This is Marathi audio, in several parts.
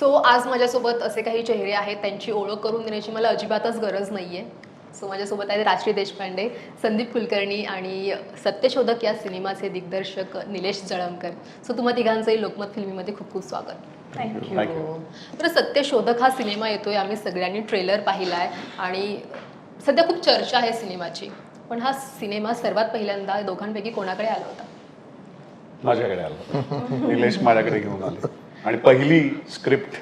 सो आज माझ्यासोबत असे काही चेहरे आहेत त्यांची ओळख करून देण्याची मला अजिबातच गरज नाही आहे सो माझ्यासोबत आहेत राष्ट्रीय देशपांडे संदीप कुलकर्णी आणि सत्यशोधक या सिनेमाचे दिग्दर्शक निलेश जळमकर सो तुम्हा तिघांचंही लोकमत फिल्मीमध्ये खूप खूप स्वागत. थँक्यू तर सत्यशोधक हा सिनेमा येतोय आम्ही सगळ्यांनी ट्रेलर पाहिला आहे आणि सध्या खूप चर्चा आहे सिनेमाची. पण हा सिनेमा सर्वात पहिल्यांदा दोघांपैकी कोणाकडे आला होता? माझ्याकडे आलं निलेश माझ्याकडे घेऊन आले. आणि पहिली स्क्रिप्ट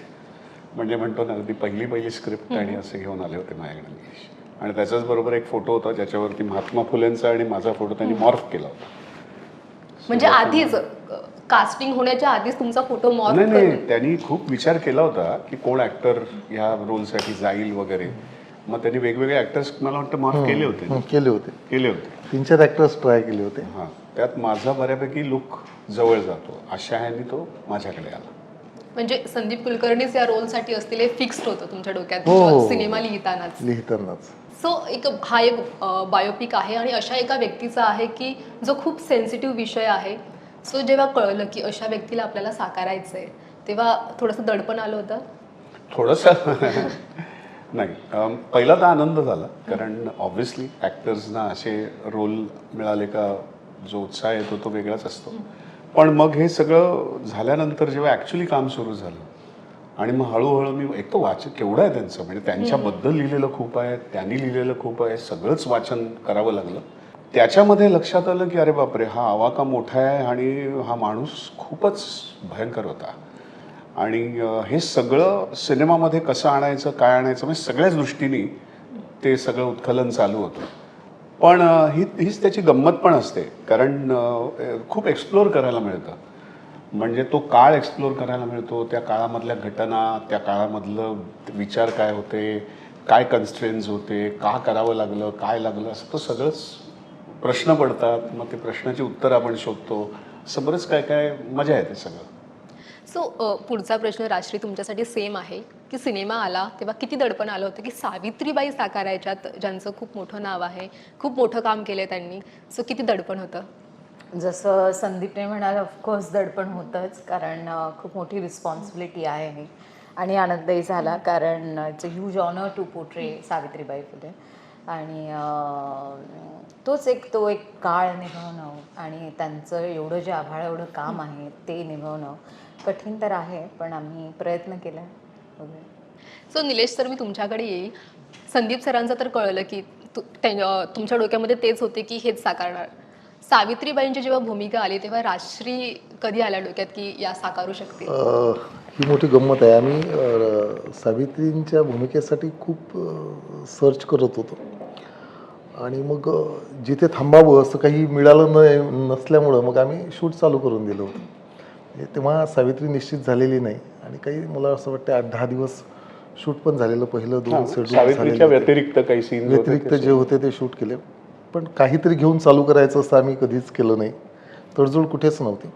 म्हणजे म्हणतो ना अगदी पहिली पहिली स्क्रिप्ट आणि असे घेऊन आले होते माझ्याकडे आणि त्याच्याच बरोबर एक फोटो होता ज्याच्यावरती महात्मा फुलेंचा आणि माझा फोटो त्यांनी मॉर्फ केला होता. म्हणजे आधीच कास्टिंग होण्याच्या आधीच तुमचा फोटो मॉर्फ नाही त्यांनी खूप विचार केला होता की कोण ऍक्टर ह्या रोलसाठी जाईल वगैरे. मग त्यांनी वेगवेगळे ऍक्टर्स मला वाटतं मॉर्फ केले होते. केले होते. केले होते. तीन चार ॲक्टर्स ट्राय केले होते. हां. त्यात माझा बऱ्यापैकी लुक जवळ जातो. अशा ह्यानी तो माझ्याकडे आला. म्हणजे संदीप कुलकर्णीच या रोलसाठी असतील हे फिक्स्ड होतं तुमच्या डोक्यात हो. सिनेमा लिहितानाच. लिहितानाच. सो एक हा एक बायोपिक आहे आणि अशा एका व्यक्तीचा आहे की जो खूप सेन्सिटिव्ह विषय आहे. सो जेव्हा कळलं की अशा व्यक्तीला आपल्याला साकारायचं आहे तेव्हा थोडंसं दडपण आलं होतं? थोडंसं. नाही पहिला तर आनंद झाला. कारण ऑब्व्हियसली ॲक्टर्सना असे रोल मिळाले का जो उत्साह येतो तो वेगळाच असतो. पण मग हे सगळं झाल्यानंतर जेव्हा ॲक्च्युली काम सुरू झालं आणि मग हळूहळू मी एक तर वाचन केवढं आहे त्यांचं म्हणजे त्यांच्याबद्दल लिहिलेलं खूप आहे त्यांनी लिहिलेलं खूप आहे सगळंच वाचन करावं लागलं. त्याच्यामध्ये लक्षात आलं की अरे बापरे हा आवाका मोठा आहे आणि हा माणूस खूपच भयंकर होता. आणि हे सगळं सिनेमामध्ये कसं आणायचं काय आणायचं म्हणजे सगळ्याच दृष्टीने ते सगळं उत्खलन चालू होतं. पण ही हीच त्याची गंमत पण असते. कारण खूप एक्सप्लोअर करायला मिळतं. म्हणजे तो काळ एक्सप्लोअर करायला मिळतो त्या काळामधल्या घटना त्या काळामधलं विचार काय होते काय कन्स्ट्रेन्स होते का करावं लागलं काय लागलं असं तो सगळंच प्रश्न पडतात. मग ते प्रश्नाची उत्तरं आपण शोधतो. असं बरंच काय काय मजा येते सगळं. सो पुढचा प्रश्न राष्ट्रीय तुमच्यासाठी सेम आहे की सिनेमा आला तेव्हा किती दडपण आलं होतं की सावित्रीबाई साकारायच्यात ज्यांचं खूप मोठं नाव आहे खूप मोठं काम केलं आहे त्यांनी सो किती दडपण होतं? जसं संदीपने म्हणाल ऑफकोर्स दडपण होतंच कारण खूप मोठी रिस्पॉन्सिबिलिटी आहे आणि आनंदही झाला कारण it's a huge honour to portray Savitribai Phule आणि तोच एक तो एक काळ निभवणं आणि त्यांचं एवढं जे आभाळ एवढं काम आहे ते निभवणं. कठीण तर आहे पण आम्ही प्रयत्न केला. वगैरे. सो निलेश सर मी तुमच्याकडे येईल. संदीप सरांचं तर कळलं की तु- तुमच्या डोक्यामध्ये तेच होते की हेच साकारणार. सावित्रीबाईंची जेव्हा भूमिका आली तेव्हा राजश्री कधी आल्या डोक्यात की या साकारू शकतील? अ, ही मोठी गंमत आहे. आम्ही सावित्रींच्या भूमिकेसाठी खूप सर्च करत होतो. आणि मग जिथे थांबावं असं काही मिळालं न नसल्यामुळं मग आम्ही शूट चालू करून दिलं होतं. तेव्हा सावित्री निश्चित झालेली नाही. आणि काही मला असं वाटतं आठ दहा दिवस शूट पण झालेलं पहिलं दोन शेड्यूल व्यतिरिक्त काही सीन व्यतिरिक्त जे होते ते शूट केले. पण काहीतरी घेऊन चालू करायचं असं आम्ही कधीच केलं नाही. तडजोड कुठेच नव्हती.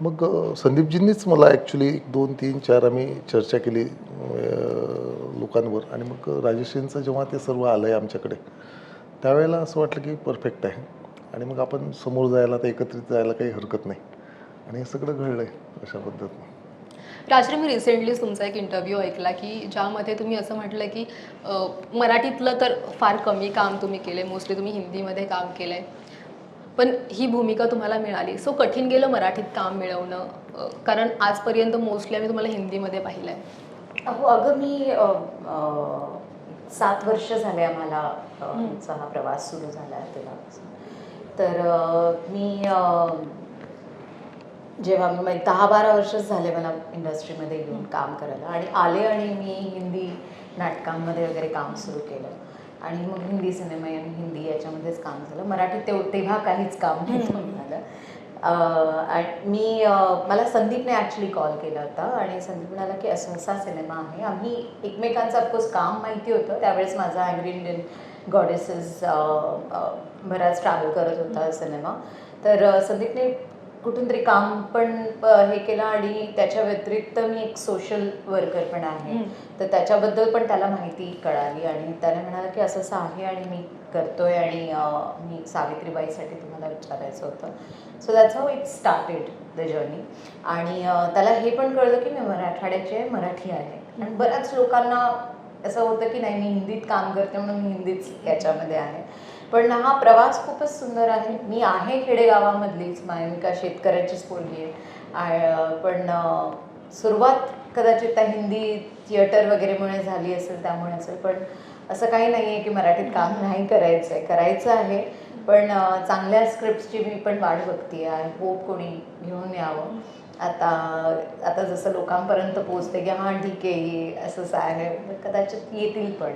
मग संदीपजींनीच मला ॲक्च्युली एक दोन तीन चार आम्ही चर्चा केली लोकांवर. आणि मग राजेश्रींचं जेव्हा ते सर्व आलं आहे आमच्याकडे त्यावेळेला असं वाटलं की परफेक्ट आहे. आणि मग आपण समोर जायला तर एकत्रित जायला काही हरकत नाही. आणि हे सगळं घडलं आहे अशा पद्धतीनं. राजश्री मी रिसेंटलीच तुमचा एक इंटरव्ह्यू ऐकला की ज्यामध्ये तुम्ही असं म्हटलं की मराठीतलं तर फार कमी काम तुम्ही केले मोस्टली तुम्ही हिंदीमध्ये काम केलं आहे पण ही भूमिका तुम्हाला मिळाली. सो कठीण गेलं मराठीत काम मिळवणं. कारण आजपर्यंत मोस्टली आम्ही तुम्हाला हिंदीमध्ये पाहिलं आहे अहो अगं मी अ, अ, सात वर्ष झाले आम्हाला अ, आमचा हा प्रवास सुरू झाला आहे तर अ, मी अ, जेव्हा मी म्हणजे दहा बारा वर्षच झाले मला इंडस्ट्रीमध्ये येऊन काम करायला. आणि आले आणि मी हिंदी नाटकांमध्ये वगैरे काम सुरू केलं. आणि मग हिंदी सिनेमा आणि हिंदी याच्यामध्येच काम झालं. मराठी तेव तेव्हा काहीच काम नव्हतं झालं. मी मला संदीपने ॲक्च्युली कॉल केला होता. आणि संदीप म्हणाला की असं असा सिनेमा आहे. आम्ही एकमेकांचं ऑफकोर्स काम माहिती होतं. त्यावेळेस माझा अँग्री इंडियन गॉडेसेस बराच ट्रॅव्हल करत होता सिनेमा. तर संदीपने कुठून तरी काम पण हे केलं आणि त्याच्या व्यतिरिक्त मी एक सोशल वर्कर पण आहे. तर त्याच्याबद्दल पण त्याला माहिती कळाली आणि त्याने म्हणाला की असं असं आहे आणि मी करतोय आणि मी सावित्रीबाईसाठी तुम्हाला विचारायचं होतं. So that's how it started the journey आणि त्याला हे पण कळलं की मी मराठवाड्याची आहे मराठी आहे. आणि बऱ्याच लोकांना असं होतं की नाही मी हिंदीत काम करते म्हणून मी हिंदीच याच्यामध्ये आहे. पण हा प्रवास खूपच सुंदर आहे. मी आहे खेडेगावामधलीच माय शेतकऱ्याचीच पोरगी आहे. पण सुरुवात कदाचित त्या हिंदी थिएटर वगैरेमुळे झाली असेल त्यामुळे असेल पण असं काही नाही आहे की मराठीत काम नाही करायचं आहे करायचं आहे पण चांगल्या स्क्रिप्टची मी पण वाट बघते आहे होप कोणी घेऊन यावं. आता आता जसं लोकांपर्यंत पोचते की हां ठीक आहे असंच आहे. कदाचित येतील पण.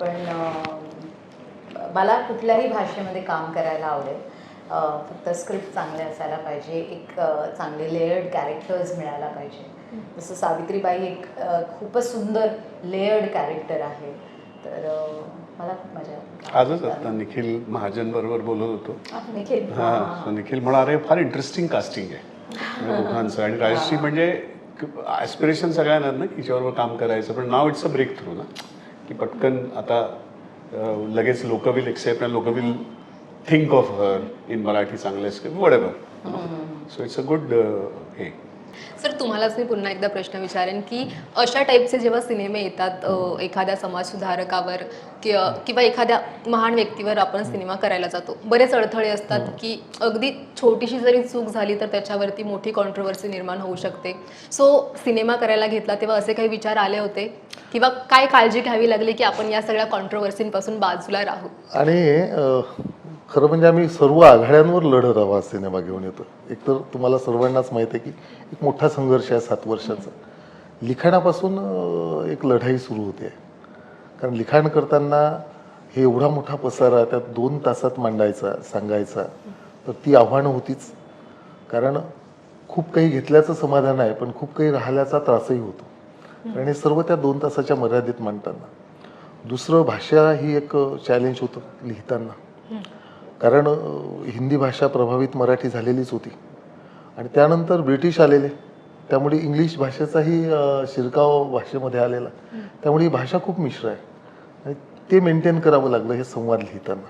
पण मला कुठल्याही भाषेमध्ये काम करायला आवडेल. फक्त स्क्रिप्ट चांगले असायला पाहिजे एक चांगले लेयर्ड कॅरेक्टर्स मिळायला पाहिजे. जसं सावित्रीबाई एक खूपच सुंदर लेयर्ड कॅरेक्टर आहे. तर मला खूप मजा. आजच आता निखिल महाजन बरोबर बोलत होतो. निखिल. हा निखिल म्हणाले फार इंटरेस्टिंग कास्टिंग आहे. दोघांचं. आणि राजश्री म्हणजे ॲस्पिरेशन सगळ्यांना ना की हिच्याबरोबर काम करायचं. पण नाव इट्स अ ब्रेक थ्रू ना. की पटकन आता लगेच लोक विल एक्सेप्ट आणि लोक will think of her in Marathi चांगले script would ever so it's a good हे. सर तुम्हालाच मी पुन्हा एकदा प्रश्न विचारेन की अशा टाईपचे जेव्हा सिनेमे येतात एखाद्या समाजसुधारकावर कि अ, किंवा एखाद्या महान व्यक्तीवर आपण सिनेमा करायला जातो बरेच अडथळे असतात की अगदी छोटीशी जरी चूक झाली तर त्याच्यावरती मोठी कॉन्ट्रोवर्सी निर्माण होऊ शकते. सो सिनेमा करायला घेतला तेव्हा असे काही विचार आले होते? किंवा काय काळजी घ्यावी लागली की आपण या सगळ्या कॉन्ट्रोवर्सींपासून बाजूला राहू? आणि खरं म्हणजे आम्ही सर्व आघाड्यांवर लढत आहोत सिनेमा घेऊन येतो. एकतर तुम्हाला सर्वांनाच माहीत आहे की एक मोठा संघर्ष आहे सात वर्षाचा. लिखाणापासून एक लढाई सुरू होते. कारण लिखाण करताना हे एवढा मोठा पसारा त्यात दोन तासात मांडायचा सांगायचा तर ती आव्हानं होतीच. कारण खूप काही घेतल्याचं समाधान आहे पण खूप काही राहिल्याचा त्रासही होतो. कारण हे सर्व त्या दोन तासाच्या मर्यादेत मांडताना. दुसरं भाषा ही एक चॅलेंज होतं लिहिताना. कारण हिंदी भाषा प्रभावित मराठी झालेलीच होती. आणि त्यानंतर ब्रिटिश आलेले. त्यामुळे इंग्लिश भाषेचाही शिरकाव भाषेमध्ये आलेला. त्यामुळे ही भाषा खूप मिश्र आहे. आणि ते मेंटेन करावं लागलं हे संवाद लिहिताना.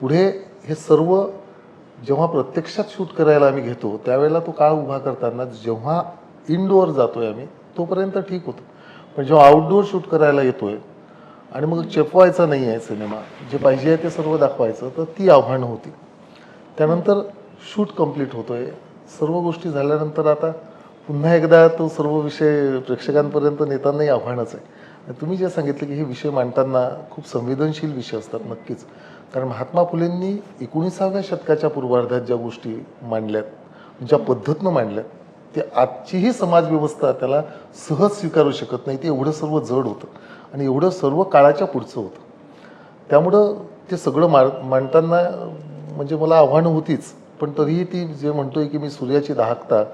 पुढे हे सर्व जेव्हा प्रत्यक्षात शूट करायला आम्ही घेतो त्यावेळेला तो काळ उभा करताना जेव्हा इनडोअर जातोय आम्ही तोपर्यंत ठीक होतो. पण जेव्हा आउटडोअर शूट करायला येतोय आणि मग चेपवायचा नाही आहे सिनेमा. जे पाहिजे आहे ते सर्व दाखवायचं. तर ती आव्हानं होती. त्यानंतर शूट कंप्लीट होतोय. सर्व गोष्टी झाल्यानंतर आता पुन्हा एकदा तो सर्व विषय प्रेक्षकांपर्यंत नेतानाही आव्हानच आहे. तुम्ही जे सांगितलं की हे विषय मांडताना खूप संवेदनशील विषय असतात नक्कीच. कारण महात्मा फुलेंनी एकोणीसाव्या शतकाच्या पूर्वार्धात ज्या गोष्टी मांडल्यात ज्या पद्धतीनं मांडल्यात ते आजचीही समाजव्यवस्था त्याला सहज स्वीकारू शकत नाही. ते एवढं सर्व जड होतं. आणि एवढं सर्व काळाच्या पुढचं होतं. त्यामुळं ते सगळं मार मांडताना म्हणजे मला आव्हानं होतीच. पण तरीही ती जे म्हणतोय की मी सूर्याची दाहकता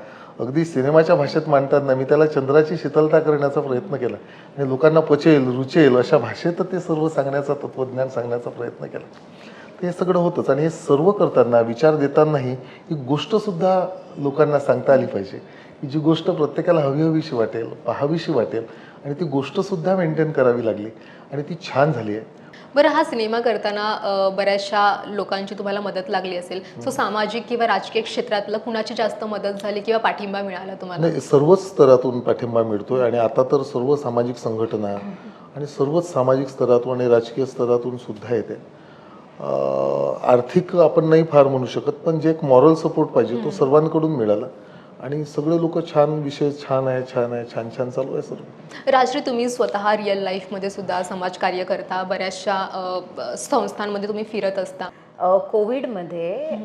अगदी सिनेमाच्या भाषेत मांडताना मी त्याला चंद्राची शीतलता करण्याचा प्रयत्न केला. आणि लोकांना पचेल रुचेल अशा भाषेत ते सर्व सांगण्याचा तत्त्वज्ञान सांगण्याचा प्रयत्न केला. तर हे सगळं होतंच आणि हे सर्व करताना विचार देतानाही ही गोष्टसुद्धा लोकांना सांगता आली पाहिजे. की जी गोष्ट प्रत्येकाला हवी हवीशी वाटेल पाहावीशी वाटेल आणि ती गोष्टसुद्धा मेंटेन करावी लागली. आणि ती छान झाली आहे. बरं हा सिनेमा करताना बऱ्याचशा लोकांची तुम्हाला मदत लागली असेल. सो सामाजिक किंवा राजकीय क्षेत्रातलं कुणाची जास्त मदत झाली किंवा पाठिंबा मिळाला तुम्हाला? नाही सर्वच स्तरातून पाठिंबा मिळतोय आणि आता तर सर्व सामाजिक संघटना आणि सर्वच सामाजिक स्तरातून आणि राजकीय स्तरातून सुद्धा येते. आर्थिक आपण नाही फार म्हणू शकत पण जे एक मॉरल सपोर्ट पाहिजे तो सर्वांकडून मिळाला. आणि सगळे लोक छान विषय छान आहे छान आहे छान छान चालू आहे सर्व. राजश्री तुम्ही स्वतः रिअल लाईफमध्ये सुद्धा समाजकार्य करता बऱ्याचशा संस्थांमध्ये तुम्ही फिरत असता. कोविडमध्ये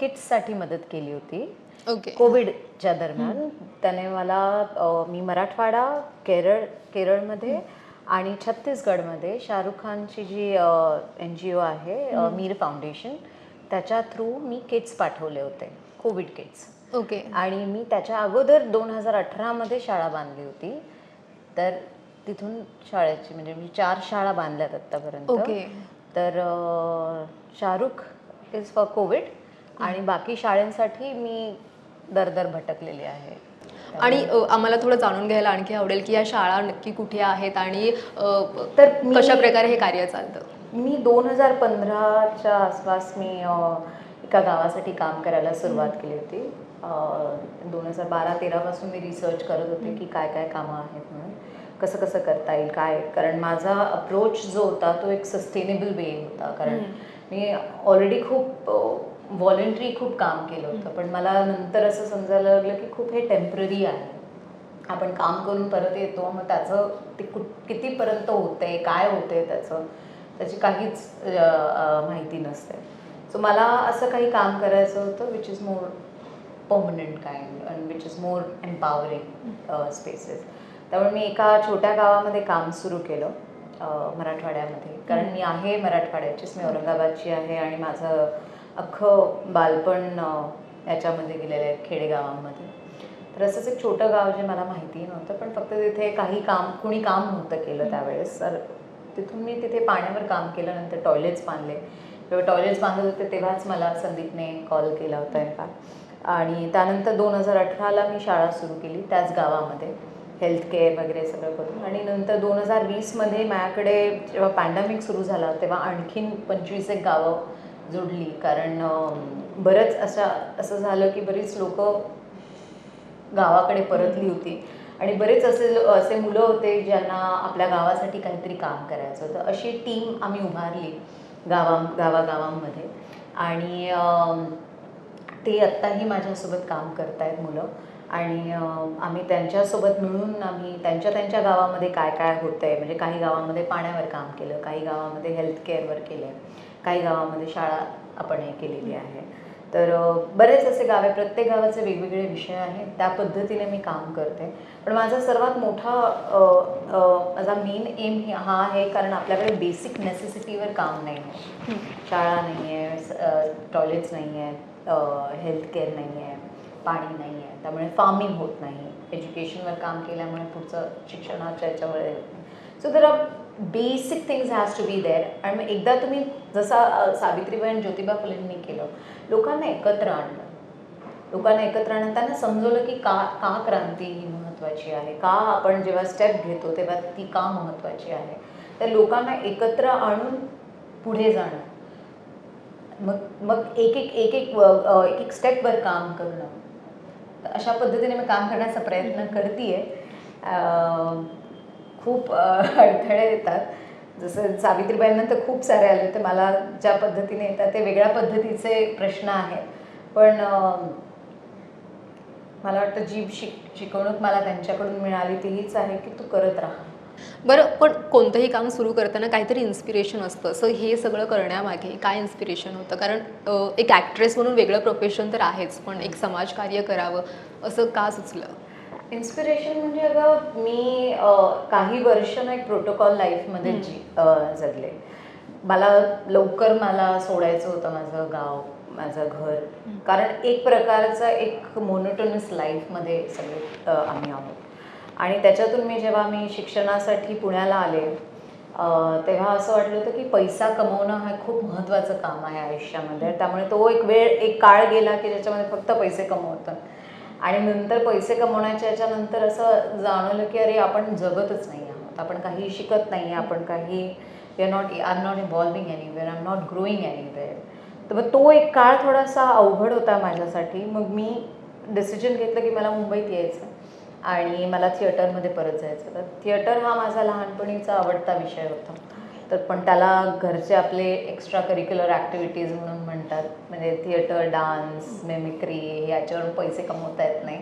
किट्ससाठी मदत केली होती. ओके. कोविडच्या दरम्यान त्याने मला मी मराठवाडा केरळ केरळमध्ये आणि छत्तीसगडमध्ये शाहरुख खानची जी एन जी ओ आहे मीर फाउंडेशन त्याच्या थ्रू मी किट्स पाठवले होते कोविड किट्स. ओके. आणि मी त्याच्या अगोदर दोन हजार अठरामध्ये शाळा बांधली होती. तर तिथून शाळेची म्हणजे मी चार शाळा बांधल्यात आत्तापर्यंत. ओके. तर शाहरुख इज फॉर कोविड आणि बाकी शाळेंसाठी मी दर दर भटकलेली आहे. आणि आम्हाला थोडं जाणून घ्यायला आणखी आवडेल की या शाळा नक्की कुठे आहेत आणि तर कशा प्रकारे हे कार्य चालतं? मी दोन हजार पंधराच्या आसपास मी एका गावासाठी काम करायला सुरुवात केली होती. दोन हजार बारा तेरापासून मी रिसर्च करत होते की काय काय कामं आहेत म्हणून. कसं कसं करता येईल काय? कारण माझा अप्रोच जो होता तो एक सस्टेनेबल वे होता. कारण मी ऑलरेडी खूप व्हॉलेंटरी खूप काम केलं होतं. पण मला नंतर असं समजायला लागलं की खूप हे टेंपररी आहे. आपण काम करून परत येतो मग त्याचं ते कुठ कितीपर्यंत होतंय काय होतंय त्याचं त्याची काहीच माहिती नसते. सो मला असं काही काम करायचं होतं which is more permanent kind and which is more empowering spaces त्यामुळे मी एका छोट्या गावामध्ये काम सुरू केलं मराठवाड्यामध्ये. कारण मी आहे मराठवाड्याचीच मी औरंगाबादची आहे आणि माझं अख्खं बालपण याच्यामध्ये गेलेलं आहे खेडेगावामध्ये. तर असंच एक छोटं गाव जे मला माहिती नव्हतं पण फक्त तिथे काही काम कुणी काम नव्हतं केलं त्यावेळेस. तर तिथून मी तिथे पाण्यावर काम केलं नंतर टॉयलेट्स बांधले. जेव्हा टॉयलेट्स बांधत होते तेव्हाच मला संदीपने कॉल केला होता इनफॅक्ट आणि त्यानंतर दोन हजार अठराला मी शाळा सुरू केली त्याच गावामध्ये. हेल्थ केअर वगैरे सगळं करून. आणि नंतर दोन हजार वीसमध्ये माझ्याकडे जेव्हा पॅन्डेमिक सुरू झाला तेव्हा आणखीन पंचवीस एक गावं जोडली. कारण बरंच अशा असं झालं की बरीच लोकं गावाकडे परतली होती. आणि बरेच असे असे मुलं होते ज्यांना आपल्या गावासाठी काहीतरी काम करायचं होतं. अशी टीम आम्ही उभारली गावा गावागावांमध्ये. आणि ते आत्ताही माझ्यासोबत काम करतायत मुलं. आणि आम्ही त्यांच्यासोबत मिळून आम्ही त्यांच्या त्यांच्या गावामध्ये काय काय होतं आहे म्हणजे काही गावामध्ये पाण्यावर काम केलं काही गावामध्ये हेल्थ केअरवर केलं आहे काही गावामध्ये शाळा आपण हे केलेली आहे. तर बरेच असे गावे प्रत्येक गावाचे वेगवेगळे विषय आहेत त्या पद्धतीने मी काम करते. पण माझा सर्वात मोठा माझा मेन एम हा आहे कारण आपल्याकडे बेसिक नेसेसिटीवर काम नाही आहे शाळा नाही आहे टॉयलेट्स नाही आहेत हेल्थकेअर नाही आहे पाणी नाही आहे त्यामुळे फार्मिंग होत नाही. एज्युकेशनवर काम केल्यामुळे पुढचं शिक्षणाच्या याच्यावर so there are basic things has to be there आणि मग एकदा तुम्ही जसा सावित्रीबाई आणि ज्योतिबा फुलेंनी केलं लोकांना एकत्र आणलं. लोकांना एकत्र आणून त्यांना समजवलं की का का क्रांती ही महत्त्वाची आहे? का आपण जेव्हा स्टेप घेतो तेव्हा ती का महत्त्वाची आहे? तर लोकांना एकत्र आणून पुढे जाणं. मग मग एक एक एक एक व- एक एक स्टेपवर काम करणं. अशा पद्धतीने मी काम करण्याचा प्रयत्न करते खूप अडथळे येतात. जसं सावित्रीबाईंना तर खूप सारे आले होते. मला ज्या पद्धतीने येतात ते वेगळ्या पद्धतीचे प्रश्न आहेत. पण मला वाटतं जी शिक शिकवणूक मला त्यांच्याकडून मिळाली ती हीच आहे की तू करत राहा. बरं पण कोणतंही काम सुरू करताना काहीतरी इन्स्पिरेशन असतं. असं हे सगळं करण्यामागे काय इन्स्पिरेशन होतं? कारण एक ॲक्ट्रेस म्हणून वेगळं प्रोफेशन तर आहेच पण एक समाजकार्य करावं असं का सुचलं? इन्स्पिरेशन म्हणजे अगं मी काही वर्ष ना एक प्रोटोकॉल लाईफमध्ये जी जगले. मला लवकर मला सोडायचं होतं माझं गाव माझं घर. कारण एक प्रकारचा एक मोनोटोनस लाईफमध्ये सगळे आम्ही आहोत. आणि त्याच्यातून मी जेव्हा मी शिक्षणासाठी पुण्याला आले तेव्हा असं वाटलं होतं की पैसा कमवणं हा खूप महत्त्वाचं काम आहे आयुष्यामध्ये. त्यामुळे तो एक वेळ एक काळ गेला की ज्याच्यामध्ये फक्त पैसे कमवतं. आणि नंतर पैसे कमवण्याच्या याच्यानंतर असं जाणवलं की अरे आपण जगतच नाही आहोत. आपण काही शिकत नाही आपण काही we are not are not involving anywhere are not growing anywhere तर मग तो एक काळ थोडासा अवघड होता माझ्यासाठी. मग मी डिसिजन घेतलं की मला मुंबईत यायचं. आणि मला थिएटरमध्ये परत जायचं तर थिएटर हा माझा लहानपणीचा आवडता विषय होता. तर पण त्याला घरचे आपले एक्स्ट्रा करिक्युलर ॲक्टिव्हिटीज म्हणून म्हणतात. म्हणजे थिएटर डान्स मेमिक्री याच्यावरून पैसे कमवता येत नाही.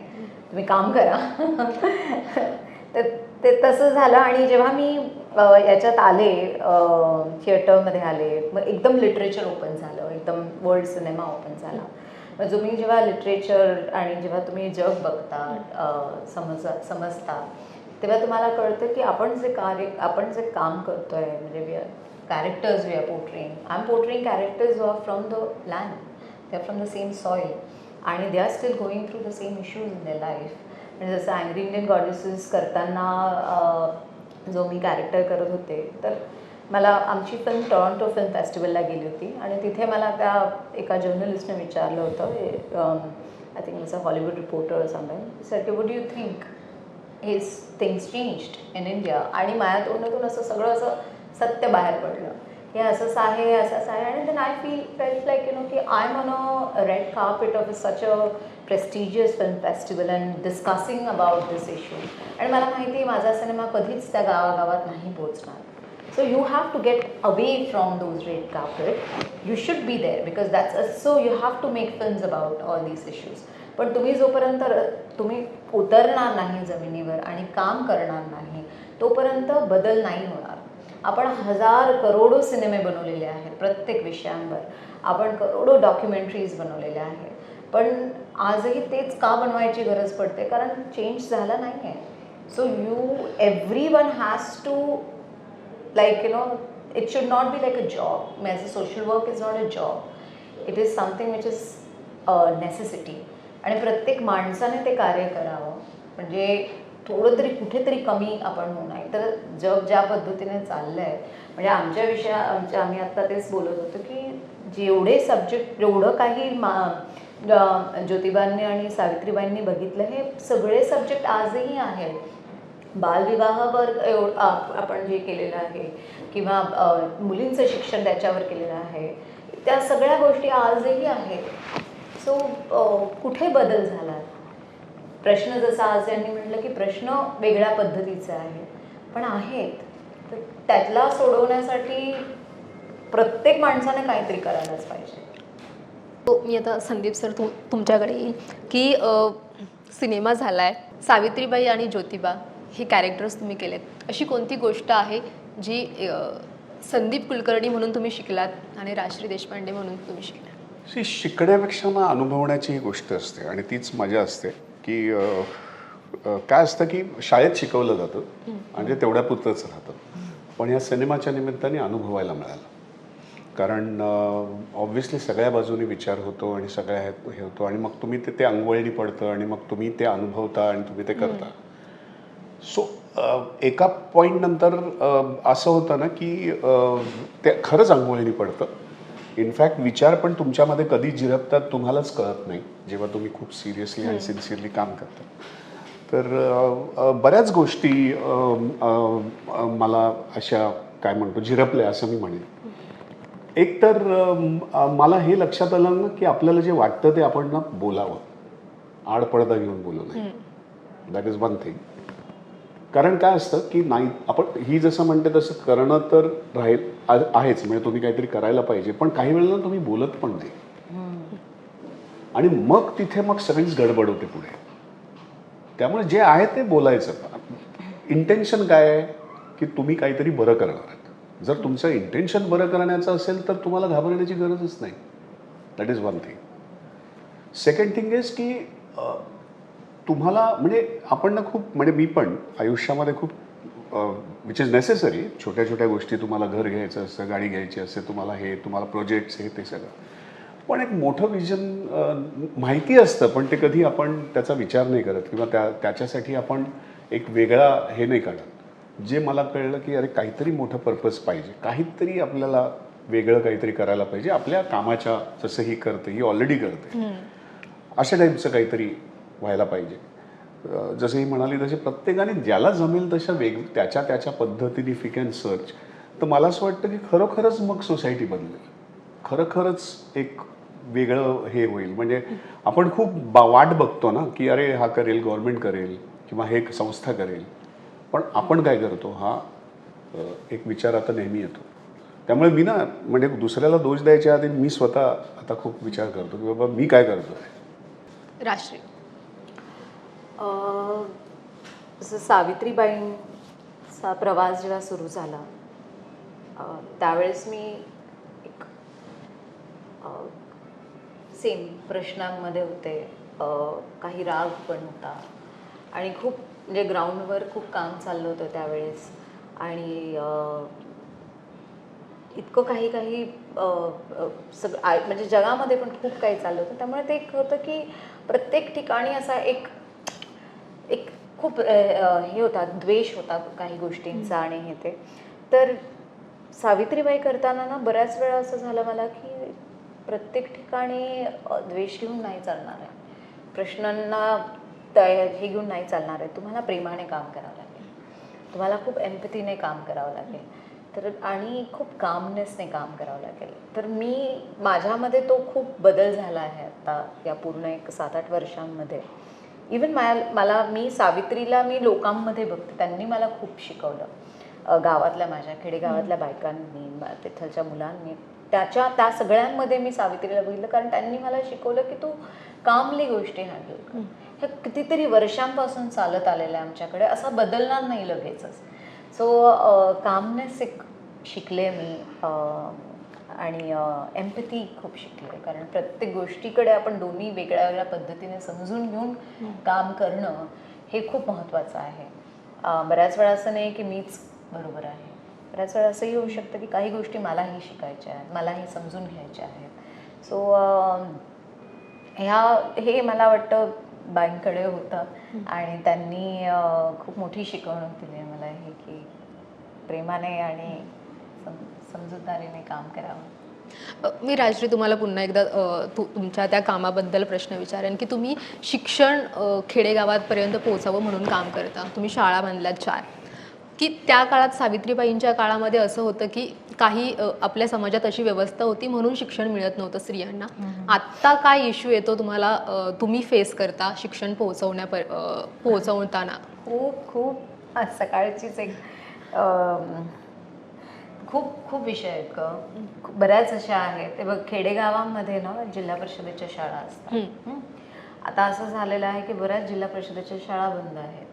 तुम्ही काम करा. तर ते तसं झालं आणि जेव्हा मी याच्यात आले थिएटरमध्ये आले मग एकदम लिटरेचर ओपन झालं. एकदम वर्ल्ड सिनेमा ओपन झाला. मग तुम्ही जेव्हा लिटरेचर आणि जेव्हा तुम्ही जग बघता समज समजता तेव्हा तुम्हाला कळतं की आपण जे कार्य आपण जे काम करतो आहे म्हणजे we are characters we are portraying I am portraying characters are from the land they are from the same soil and they are still going through the same issues in the life म्हणजे जसं अँग्री इंडियन गॉडेसेस करताना जो मी कॅरेक्टर करत होते तर मला आमची फिल्म टॉरंटो फिल्म फेस्टिवलला गेली होती. आणि तिथे मला त्या एका जर्नलिस्टने विचारलं होतं I think is a Hollywood reporter something sir की would you think is things changed in India आणि माझ्या तोंडातून असं सगळं असं सत्य बाहेर पडलं. हे असंच आहे हे असंच आहे. आणि then I feel felt like you know की I am a red carpet of such a prestigious film festival and discussing about this issue आणि मला माहिती आहे माझा सिनेमा कधीच त्या गावागावात नाही पोहोचणार. So you have to get away from those red carpet. You should be there because that's a, so you have to make films about all these issues. पण तुम्ही जोपर्यंत तुम्ही उतरणार नाही जमिनीवर आणि काम करणार नाही तोपर्यंत बदल नाही होणार. आपण हजार करोडो सिनेमे बनवलेले आहेत प्रत्येक विषयांवर. आपण करोडो डॉक्युमेंटरीज बनवलेल्या आहेत. पण आजही तेच का बनवायची गरज पडते? कारण चेंज झाला नाही आहे so you everyone has to like you know it should not be like a job. As a social work is not a job. It is something which is a necessity. आणि प्रत्येक माणसाने ते कार्य करावं म्हणजे थोडं तरी कुठेतरी कमी आपण होऊ नये तर जग ज्या पद्धतीने चाललं आहे म्हणजे आमच्या विषया आमच्या आम्ही आत्ता तेच बोलत होतो की जेवढे सब्जेक्ट जेवढं काही मा ज्योतिबांनी आणि सावित्रीबाईंनी बघितलं हे सगळे सब्जेक्ट आजही आहेत बालविवाहावर एवढ आप- आपण जे केलेलं आहे किंवा मुलींचं शिक्षण त्याच्यावर केलेलं आहे. त्या सगळ्या गोष्टी आजही आहेत. सो कुठे बदल झाला? प्रश्न जसा आज यांनी म्हटलं की प्रश्न वेगळ्या पद्धतीचा आहे पण आहेत. तर त्यातला सोडवण्यासाठी प्रत्येक माणसानं काहीतरी करायलाच पाहिजे. तो मी आता संदीप सर तु तुमच्याकडे येईन की सिनेमा झाला आहे सावित्रीबाई आणि ज्योतिबा. हे कॅरेक्टर्स तुम्ही केलेत. अशी कोणती गोष्ट आहे जी संदीप कुलकर्णी म्हणून तुम्ही शिकलात आणि राजश्री देशपांडे म्हणून तुम्ही शिकलात? शी शिकण्यापेक्षा ना अनुभवण्याची ही गोष्ट असते आणि तीच मजा असते की काय असतं की शाळेत शिकवलं जातं म्हणजे तेवढ्या पुरतंच राहतं. पण या सिनेमाच्या निमित्ताने अनुभवायला मिळालं. कारण ऑब्व्हियसली सगळ्या बाजूनी विचार होतो आणि सगळ्या हे हे होतो आणि मग तुम्ही ते ते अंगवळणी पडतं आणि मग तुम्ही ते अनुभवता आणि तुम्ही ते करता. सो एका पॉईंट नंतर असं होतं ना की ते खरंच अंघोळीनी पडतं. इनफॅक्ट विचार पण तुमच्यामध्ये कधी जिरपतात तुम्हालाच कळत नाही जेव्हा तुम्ही खूप सिरियसली आणि सिन्सिअरली काम करता. तर बऱ्याच गोष्टी मला अशा काय म्हणतो झिरपल्या असं मी म्हणेन. एक तर मला हे लक्षात आलं ना की आपल्याला जे वाटतं ते आपण ना बोलावं. आडपडदा घेऊन बोलू नये. दॅट इज वन थिंग कारण काय असतं की नाही आपण ही जसं म्हणते तसं करणं तर राहील आहेच. म्हणजे तुम्ही काहीतरी करायला पाहिजे. पण काही वेळेला तुम्ही बोलत पण नाही. आणि मग तिथे मग सगळीच गडबड होते पुढे. त्यामुळे जे आहे ते बोलायचं. इंटेन्शन काय आहे? की तुम्ही काहीतरी बरं करणार आहात. जर तुमचं इंटेन्शन बरं करण्याचं असेल तर तुम्हाला घाबरण्याची गरजच नाही. That is one thing second thing is की तुम्हाला म्हणजे आपण ना खूप म्हणजे मी पण आयुष्यामध्ये खूप विच इज नेसेसरी छोट्या छोट्या गोष्टी तुम्हाला घर घ्यायचं असतं गाडी घ्यायची असते तुम्हाला हे तुम्हाला प्रोजेक्ट्स हे ते सगळं. पण एक मोठं विजन माहिती असतं पण ते कधी आपण त्याचा विचार नाही करत किंवा त्या त्याच्यासाठी आपण एक वेगळा हे नाही काढत. जे मला कळलं की अरे काहीतरी मोठं पर्पज पाहिजे. काहीतरी आपल्याला वेगळं काहीतरी करायला पाहिजे. आपल्या कामाच्या जसं ही करते ही ऑलरेडी करते. अशा टाईपचं काहीतरी व्हायला पाहिजे. अं, जसं ही म्हणाली तसे प्रत्येकाने ज्याला जमेल तशा वेग त्याच्या त्याच्या पद्धतीने इफ यू कॅन सर्च तर मला असं वाटतं की खरोखरच मग सोसायटी बदलेल. खरोखरच एक वेगळं हे होईल. म्हणजे आपण खूप बा वाट बघतो ना की अरे हा करेल गव्हर्नमेंट करेल किंवा हे एक संस्था करेल. पण आपण काय करतो? हा एक विचार आता नेहमी येतो. त्यामुळे मी ना म्हणजे दुसऱ्याला दोष द्यायच्या आधी मी स्वतः आता खूप विचार करतो की बाबा मी काय करतो राष्ट्रीय. जसं सावित्रीबाईंचा प्रवास जेव्हा सुरू झाला त्यावेळेस मी एक सेम प्रश्नांमध्ये होते. काही राग पण होता. आणि खूप म्हणजे ग्राउंडवर खूप काम चाललं होतं त्यावेळेस. आणि इतकं काही काही सगळं म्हणजे जगामध्ये पण खूप काही चाललं होतं. त्यामुळे ते एक होतं की प्रत्येक ठिकाणी असा एक खूप हे होता द्वेष होता काही गोष्टींचा आणि हे ते. तर सावित्रीबाई करताना ना बऱ्याच वेळा असं झालं मला की प्रत्येक ठिकाणी द्वेष घेऊन नाही चालणार आहे. प्रश्नांना तया हे घेऊन नाही चालणार आहे. तुम्हाला प्रेमाने काम करावं लागेल. तुम्हाला खूप एम्पतीने काम करावं लागेल. तर आणि खूप कामनेसने काम करावं लागेल. तर मी माझ्यामध्ये तो खूप बदल झाला आहे आता या पूर्ण एक सात आठ वर्षांमध्ये. इवन मला मला मी सावित्रीला मी लोकांमध्ये बघते. त्यांनी मला खूप शिकवलं. गावातल्या माझ्या खेडेगावातल्या बायकांनी मा- तिथलच्या मुलांनी. त्याच्या त्या सगळ्यांमध्ये मी सावित्रीला बघितलं. कारण त्यांनी मला शिकवलं की तू कामली गोष्टी हँडल कर. हे कितीतरी वर्षांपासून चालत आलेलं आहे आमच्याकडे. असा बदलणार नाही लगेचच. सो कामनेस शिकले मी. आणि एम्पथी खूप शिकले कारण प्रत्येक गोष्टीकडे आपण दोन्ही वेगळ्या वेगळ्या पद्धतीने समजून घेऊन काम करणं हे खूप महत्त्वाचं आहे. बऱ्याच वेळा असं नाही की मीच बरोबर आहे. बऱ्याच वेळा असंही होऊ शकतं की काही गोष्टी मलाही शिकायच्या आहेत मलाही समजून घ्यायच्या आहेत. सो ह्या हे मला वाटतं बाईंकडे होतं. आणि त्यांनी खूप मोठी शिकवणूक दिली आहे मला हे की प्रेमाने आणि समजूतदारीने काम करावं. मी राजश्री तुम्हाला पुन्हा एकदा तुमच्या त्या कामाबद्दल प्रश्न विचारेन की तुम्ही शिक्षण खेडेगावातपर्यंत पोहोचावं म्हणून काम करता. तुम्ही शाळा बांधल्यात चार. की त्या काळात सावित्रीबाईंच्या काळामध्ये असं होतं की काही आपल्या समाजात अशी व्यवस्था होती म्हणून शिक्षण मिळत नव्हतं स्त्रियांना. आत्ता काय इश्यू येतो तुम्हाला तुम्ही फेस करता शिक्षण पोहोचवण्या पोहोचवताना? खूप खूप. सकाळचीच एक खूप खूप विषय आहेत ग. बऱ्याच अशा आहेत. ते बघ खेडेगावांमध्ये ना जिल्हा परिषदेच्या शाळा असतात? आता असं झालेलं आहे की बऱ्याच जिल्हा परिषदेच्या शाळा बंद आहेत.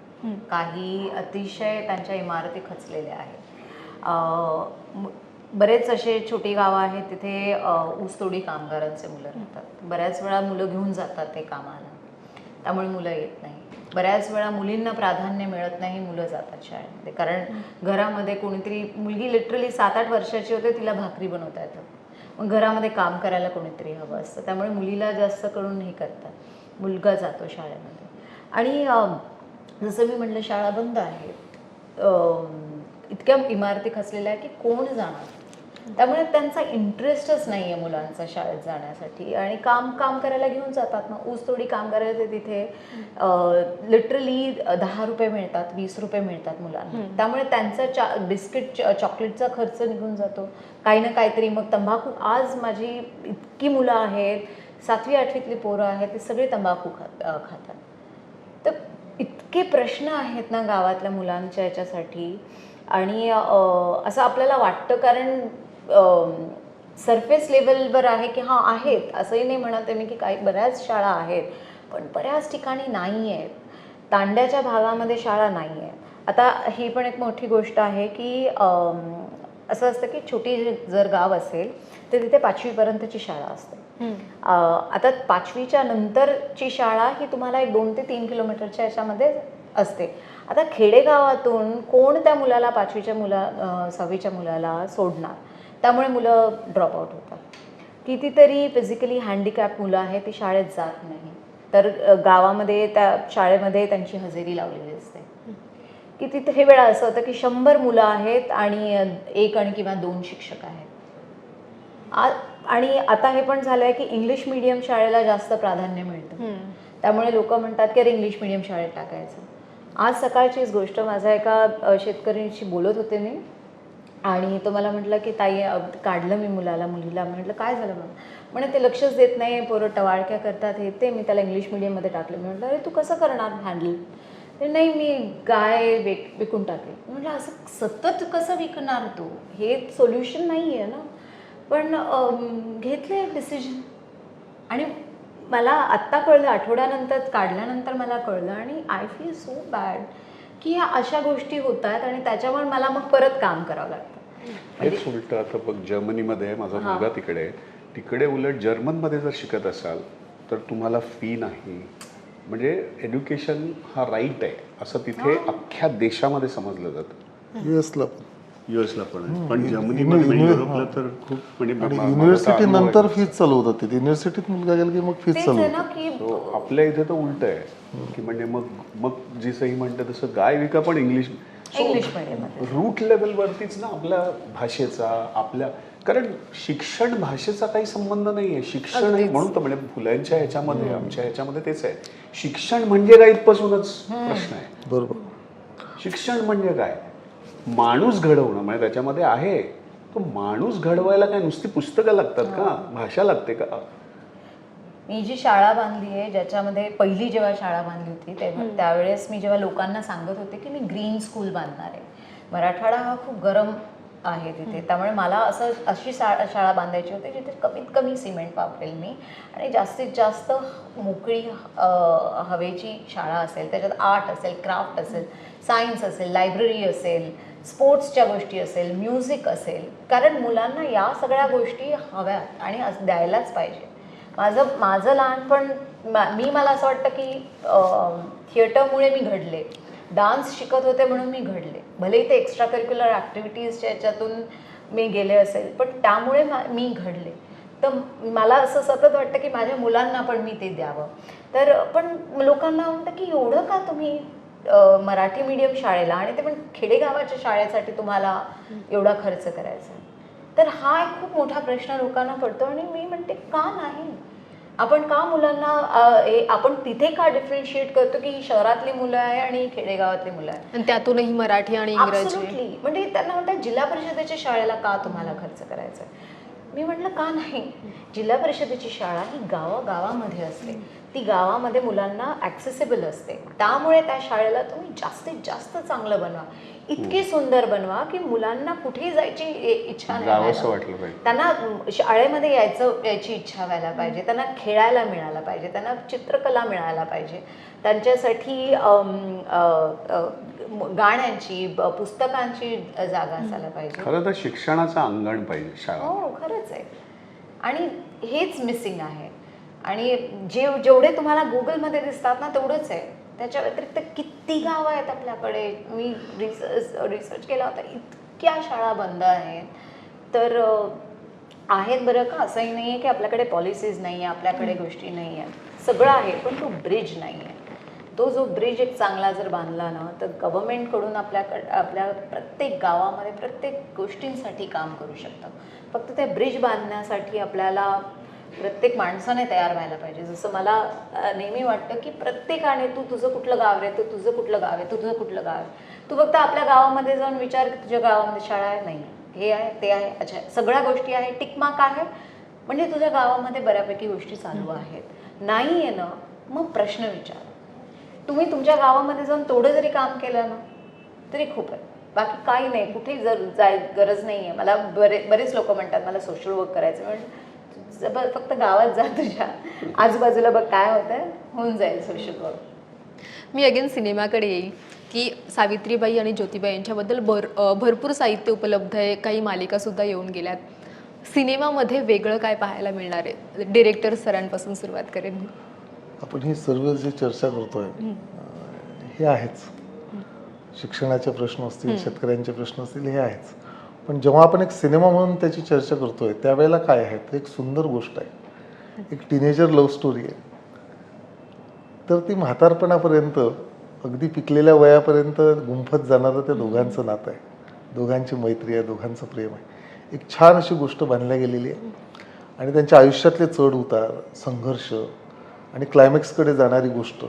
काही अतिशय त्यांच्या इमारती खचलेल्या आहेत. बरेच असे छोटी गावं आहेत तिथे ऊसतोडी कामगारांचे मुलं राहतात. बऱ्याच वेळा मुलं घेऊन जातात ते कामाला. त्यामुळे मुलं येत नाही बऱ्याच वेळा मुलींना प्राधान्य मिळत नाही मुलं जातात शाळेमध्ये. कारण घरामध्ये कोणीतरी मुलगी लिटरली सात आठ वर्षाची होते तिला भाकरी बनवता येतं. मग घरामध्ये काम करायला कोणीतरी हवं असतं. त्यामुळे मुलीला जास्त करून हे करतात. मुलगा जातो शाळेमध्ये. आणि जसं मी म्हटलं शाळा बंद आहेत. इतक्या इमारती खचलेल्या आहे की कोण जाणार? त्यामुळे त्यांचा इंटरेस्टच नाही आहे मुलांचा शाळेत जाण्यासाठी. आणि काम काम करायला घेऊन जातात ना. ऊस तोडी काम करायचे तिथे. लिटरली दहा रुपये मिळतात वीस रुपये मिळतात मुलांना. त्यामुळे त्यांचा चा बिस्किट चॉकलेटचा खर्च निघून जातो. काही ना काहीतरी मग तंबाखू आज माझी इतकी मुलं आहेत सातवी आठवीतली पोरं आहेत ते सगळे तंबाखू खात खातात. तर इतके प्रश्न आहेत ना गावातल्या मुलांच्या याच्यासाठी. आणि असं आपल्याला वाटतं कारण सरफेस लेवलवर आहे की हां आहेत असंही नाही म्हणत आहे मी की काही बऱ्याच शाळा आहेत पण बऱ्याच ठिकाणी नाही आहेत तांड्याच्या भागामध्ये शाळा नाही आहेत आता ही पण एक मोठी गोष्ट आहे की असं असतं की छोटी जर गाव असेल तर तिथे पाचवीपर्यंतची शाळा असते. आता पाचवीच्या नंतरची शाळा ही तुम्हाला एक दोन ते तीन किलोमीटरच्या याच्यामध्ये असते. आता खेडेगावातून कोण त्या मुलाला पाचवीच्या मुला सहावीच्या मुलाला सोडणार? त्यामुळे मुलं ड्रॉपआउट होतात. कितीतरी फिजिकली हँडिकॅप मुलं आहेत ती शाळेत जात नाही. तर गावामध्ये त्या शाळेमध्ये त्यांची हजेरी लावलेली असते. कितीतरी वेळा असं होतं की शंभर मुलं आहेत आणि एक आणि किंवा दोन शिक्षक आहेत. आणि आता हे पण झालं आहे की इंग्लिश मिडियम शाळेला जास्त प्राधान्य मिळतं. त्यामुळे लोक म्हणतात की अरे इंग्लिश मिडियम शाळेत टाकायचं. आज सकाळचीच गोष्ट. माझ्या एका अ, शेतकऱ्यांशी बोलत होते मी. आणि तो मला म्हटलं की ताई काढलं मी मुलाला मुलीला. म्हटलं काय झालं मग? म्हणे ते लक्षच देत नाही पोरं टवाळक्या करतात हे ते. मी त्याला इंग्लिश मिडियममध्ये टाकलं. मी म्हटलं अरे तू कसं करणार हँडल ते नाही मी गाय विक विकून टाकली. म्हटलं असं सतत कसं विकणार तू? हे सोल्युशन नाही आहे ना. पण घेतले डिसिजन आणि मला आत्ता कळलं आठवड्यानंतर काढल्यानंतर मला कळलं आणि आय फील सो बॅड की ह्या अशा गोष्टी होत आहेत आणि त्याच्यामुळे मला मग परत काम करावं लागतं. हेच उलट आता बघ जर्मनीमध्ये आहे, माझा मुलगा तिकडे आहे. तिकडे उलट जर्मनमध्ये जर शिकत असाल तर तुम्हाला फी नाही. म्हणजे एज्युकेशन हा राईट आहे असं तिथे अख्ख्या देशामध्ये समजलं जातं. युएसला पण. युएसला पण आहे. पण जर्मनीमध्ये युरोपला तर खूप म्हणजे युनिव्हर्सिटी. नंतर फीज चालू होतात तिथे युनिव्हर्सिटीत मुलगा गेला की मग फीज चालू होते. आपल्या इथे तर उलट आहे. की म्हणजे मग मग जी सही म्हणते तसं गाय विका पण इंग्लिश इंग्लिश रूट लेवलवरतीच ना आपल्या भाषेचा आपल्या कारण शिक्षण भाषेचा काही संबंध नाहीये. शिक्षण आहे म्हणून तर म्हणजे फुलांच्या ह्याच्यामध्ये आमच्या ह्याच्यामध्ये तेच आहे. शिक्षण म्हणजे काय इथपासूनच प्रश्न आहे. बरोबर. शिक्षण म्हणजे काय? माणूस घडवणं म्हणजे त्याच्यामध्ये आहे. तो माणूस घडवायला काय नुसती पुस्तकं लागतात का? भाषा लागते का? मी जी शाळा बांधली आहे ज्याच्यामध्ये पहिली जेव्हा शाळा बांधली होती तेव्हा त्यावेळेस मी जेव्हा लोकांना सांगत होते की मी ग्रीन स्कूल बांधणार आहे. मराठवाडा हा खूप गरम आहे तिथे. त्यामुळे मला असं अशी शा शाळा बांधायची होती जिथे कमीत कमी सिमेंट वापरेल मी. आणि जास्तीत जास्त मोकळी हवेची शाळा असेल त्याच्यात आर्ट असेल क्राफ्ट असेल सायन्स असेल लायब्ररी असेल स्पोर्ट्सच्या गोष्टी असेल म्युझिक असेल कारण मुलांना या सगळ्या गोष्टी हव्यात आणि द्यायलाच पाहिजे. माझं माझं लहानपण मा- मी मला असं वाटतं की थिएटरमुळे मी घडले. डान्स शिकत होते म्हणून मी घडले. भलेही ते एक्स्ट्रा करिक्युलर ॲक्टिव्हिटीजच्या याच्यातून मी गेले असेल पण त्यामुळे मा- मी घडले. तर मला असं सतत वाटतं की माझ्या मुलांना पण मी ते द्यावं. तर पण लोकांना वाटतं की एवढं का तुम्ही मराठी मीडियम शाळेला आणि ते पण खेडेगावाच्या शाळेसाठी तुम्हाला एवढा खर्च करायचा? तर हा एक खूप मोठा प्रश्न लोकांना पडतो आणि मी म्हणते का नाही आपण का मुलांना आपण तिथे का डिफरन्शिएट करतो की ही शहरातली मुलं आहे आणि खेडेगावातली मुलं आहे आणि त्यातूनही मराठी आणि इंग्रजी. म्हणजे त्यांना म्हणतात जिल्हा परिषदेच्या शाळेला का तुम्हाला खर्च करायचा? मी म्हटलं का नाही जिल्हा परिषदेची शाळा ही गावागावामध्ये असते ती गावामध्ये मुलांना ॲक्सेसिबल असते. त्यामुळे त्या शाळेला तुम्ही जास्तीत जास्त चांगलं बनवा. इतके सुंदर बनवा की मुलांना कुठेही जायची इच्छा नाही त्यांना शाळेमध्ये यायचं यायची इच्छा व्हायला पाहिजे. त्यांना खेळायला मिळायला पाहिजे. त्यांना चित्रकला मिळायला पाहिजे. त्यांच्यासाठी गाण्यांची पुस्तकांची जागा असायला पाहिजे. खरं तर शिक्षणाचं अंगण पाहिजे शाळा. हो खरंच आहे. आणि हेच मिसिंग आहे. आणि जे जेवढे तुम्हाला गुगलमध्ये दिसतात ना तेवढंच आहे. त्याच्या व्यतिरिक्त किती गावं आहेत आपल्याकडे? मी रिसर्च रिसर्च केला होता इतक्या शाळा बंद आहेत. तर आहेत बरं का? असंही नाही आहे की आपल्याकडे पॉलिसीज नाही आहे आपल्याकडे गोष्टी नाही आहेत सगळं आहे पण तो ब्रिज नाही आहे तो जो ब्रिज एक चांगला जर बांधला ना तर गव्हर्मेंटकडून आपल्याकडे आपल्या प्रत्येक गावामध्ये प्रत्येक गोष्टींसाठी काम करू शकतं. फक्त ते ब्रिज बांधण्यासाठी आपल्याला प्रत्येक माणसाने तयार व्हायला पाहिजे. जसं मला नेहमी वाटतं की प्रत्येकाने तू तुझं कुठलं गाव आहे तू तुझं कुठलं गाव आहे तू तुझं कुठलं गाव आहे. तू फक्त आपल्या गावामध्ये जाऊन विचार की तुझ्या गावामध्ये शाळा आहे? नाही. हे आहे ते आहे अच्छा. सगळ्या गोष्टी आहे टिकमाक आहे. म्हणजे तुझ्या गावामध्ये बऱ्यापैकी गोष्टी चालू आहेत. नाही आहे ना मग प्रश्न विचार. तुम्ही तुमच्या गावामध्ये जाऊन तेवढं जरी काम केलं ना तरी खूप आहे. बाकी काही नाही. कुठेही जर जाय गरज नाही आहे मला बरे बरेच लोक म्हणतात मला सोशल वर्क करायचं म्हणजे फक्त गावात जा तुझ्या. आजूबाजूला बघ काय होतं आहे होऊन जाईल सोशल वर्क मी अगेन सिनेमाकडे येईल की सावित्रीबाई आणि ज्योतिबाई यांच्याबद्दल भर भरपूर साहित्य उपलब्ध आहे काही मालिकासुद्धा येऊन गेल्यात. सिनेमामध्ये वेगळं काय पाहायला मिळणार आहे? डिरेक्टर सरांपासून सुरुवात करेन मी. आपण ही सर्व जी चर्चा करतोय हे आहेच. शिक्षणाचे प्रश्न असतील शेतकऱ्यांचे प्रश्न असतील हे आहेच. पण जेव्हा आपण एक सिनेमा म्हणून त्याची चर्चा करतोय त्यावेळेला काय आहे? तर एक सुंदर गोष्ट आहे. एक टीनेजर लव्ह स्टोरी आहे. तर ती म्हातारपणापर्यंत अगदी पिकलेल्या वयापर्यंत गुंफत जाणारं त्या दोघांचं नातं आहे. दोघांची मैत्री आहे दोघांचं प्रेम आहे. एक छान अशी गोष्ट बांधल्या गेलेली आहे. आणि त्यांच्या आयुष्यातले चढ उतार संघर्ष आणि क्लायमॅक्सकडे जाणारी गोष्ट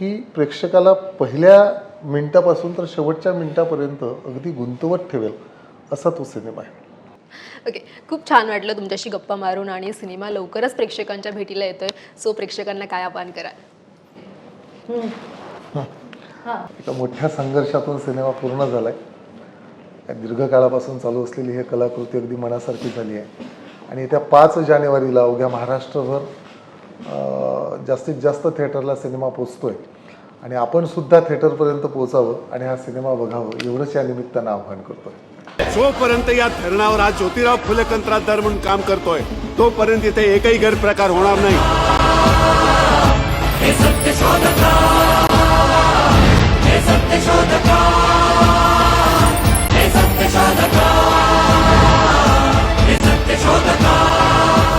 ही प्रेक्षकाला पहिल्या मिनिटापासून तर शेवटच्या मिनिटापर्यंत अगदी गुंतवत ठेवेल. असा तो सिनेमा आहे. ओके खूप छान वाटलं तुमच्याशी गप्पा मारून आणि सिनेमा लवकरच प्रेक्षकांच्या भेटीला येतोय. सो प्रेक्षकांना काय आवाहन कराल? हां. एका मोठ्या संघर्षातून सिनेमा पूर्ण झाला आहे दीर्घकाळापासून चालू असलेली ही कलाकृती अगदी मनासारखी झाली आहे. आणि येत्या पाच जानेवारीला अवघ्या महाराष्ट्रभर जास्तीत जास्त थिएटरला सिनेमा पोचतोय. आणि आपण सुद्धा थिएटरपर्यंत पोचावं आणि हा सिनेमा बघावं एवढंच या निमित्तानं आव्हान करतोय. जोपर्यंत या धरणावर आज ज्योतिराव फुले कंत्राटदार म्हणून काम करतोय तोपर्यंत इथे एकही गैरप्रकार होणार नाही.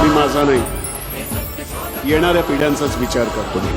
मी माझा नाही. येणाऱ्या पिढ्यांचाच विचार करतो मी